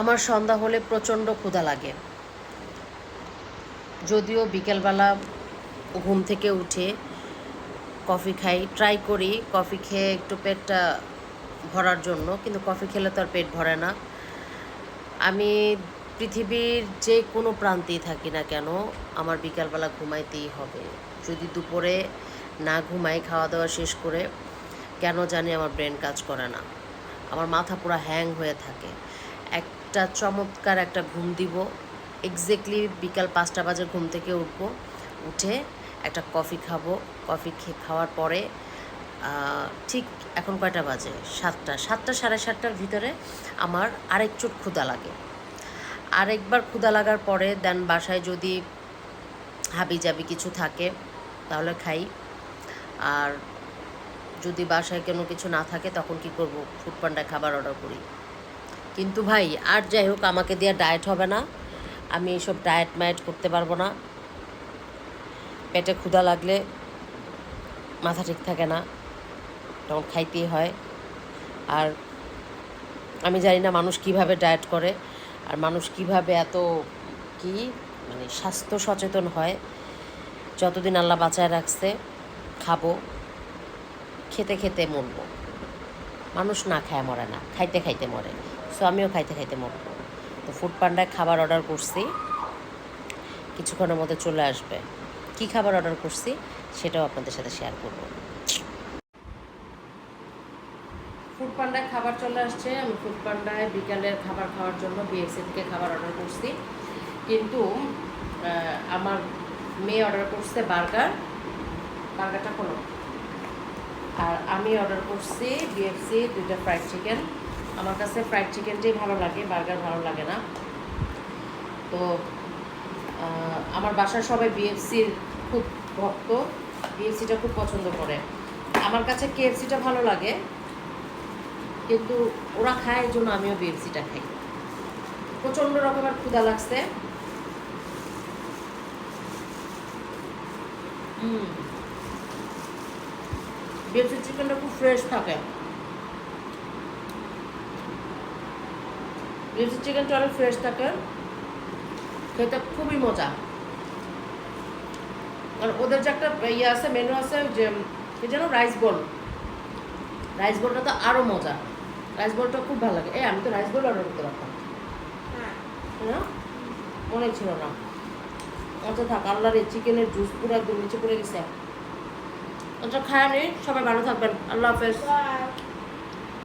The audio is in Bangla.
আমার সন্ধ্যা হলে প্রচণ্ড ক্ষুধা লাগে। যদিও বিকেলবেলা ঘুম থেকে উঠে কফি খাই ট্রাই করি, কফি খেয়ে একটু পেটটা ভরার জন্য, কিন্তু কফি খেলে তো আর পেট ভরে না। আমি পৃথিবীর যে কোনো প্রান্তেই থাকি না কেন, আমার বিকালবেলা ঘুমাইতেই হবে। যদি দুপুরে না ঘুমাই খাওয়া দাওয়া শেষ করে, কেন জানি আমার ব্রেন কাজ করে না। আমার মাথা পুরো হ্যাং হয়ে থাকে। একটা চমৎকার একটা ঘুম দিব। এক্স্যাক্টলি বিকাল পাঁচটা বাজে ঘুম থেকে উঠবো, উঠে একটা কফি খাব। কফি খেয়ে খাওয়ার পরে ঠিক এখন কয়টা বাজে? সাতটা। সাতটা সাড়ে সাতটার ভিতরে আমার আরেক চোট ক্ষুদা লাগে। আরেকবার ক্ষুদা লাগার পরে দেন বাসায় যদি হাবি জাবি কিছু থাকে, তাহলে খাই। আর যদি বাসায় কোনো কিছু না থাকে, তখন কি করব? ফুড পান্ডায় খাবার অর্ডার করি। কিন্তু ভাই, আর যাই হোক, আমাকে দেওয়া ডায়েট হবে না। আমি এইসব ডায়েট মায়েট করতে পারব না। পেটে ক্ষুধা লাগলে মাথা ঠিক থাকে না, তখন খাইতেই হয়। আর আমি জানি না মানুষ কীভাবে ডায়েট করে, আর মানুষ কীভাবে এত কি মানে স্বাস্থ্য সচেতন হয়। যতদিন আল্লাহ বাঁচায় রাখছে, খাব, খেতে খেতে মরবো। মানুষ না খায়, মরে না। খাইতে খাইতে মরে। সো আমিও খাইতে খাইতে মরবো। তো ফুড পান্ডায় খাবার অর্ডার করছি। কিছুক্ষণের মধ্যে চলে আসবে। কি খাবার অর্ডার করছি সেটাও আপনাদের সাথে শেয়ার করব। ফুড পান্ডায় খাবার চলে আসছে। আমি ফুড পান্ডায় বিকালের খাবার খাওয়ার জন্য বিএফসি থেকে খাবার অর্ডার করছি। কিন্তু আমার মেয়ে অর্ডার করছে বার্গার বার্গারটা কোনো আর আমি অর্ডার করছি বিএফসি দুইটা ফ্রাইড চিকেন আমার কাছে ফ্রাইড চিকেনটাই ভালো লাগে বার্গার ভালো লাগে না। তো আমার বাসার সবাই বিএফসির খুব ভক্ত বিএফসিটা খুব পছন্দ করে। আমার কাছে কেএফসিটা ভালো লাগে, কিন্তু ওরা খায় এই জন্য আমিও বিএফসিটা খাই। প্রচণ্ড রকমের ক্ষুধা লাগছে। বিএফসি চিকেনটা খুব ফ্রেশ থাকে। বিএফসি চিকেনটা অনেক ফ্রেশ থাকে। খেতে খুবই মজা। আর ওদের যে একটা ইয়ে আছে মেনু আছে যে কি যেন রাইস বল রাইস বলটা তো আরও মজা। রাইস বলটা খুব ভালো লাগে। এই আমি তো রাইস বল অর্ডার করতে পারতাম। না মনে ছিল না। আচ্ছা থাক আল্লাহর এই চিকেনের জুস পুরো একদম নিচে পড়ে গেছে। আচ্ছা খায়া নেই সবাই ভালো থাকবেন। আল্লাহ হাফেজ।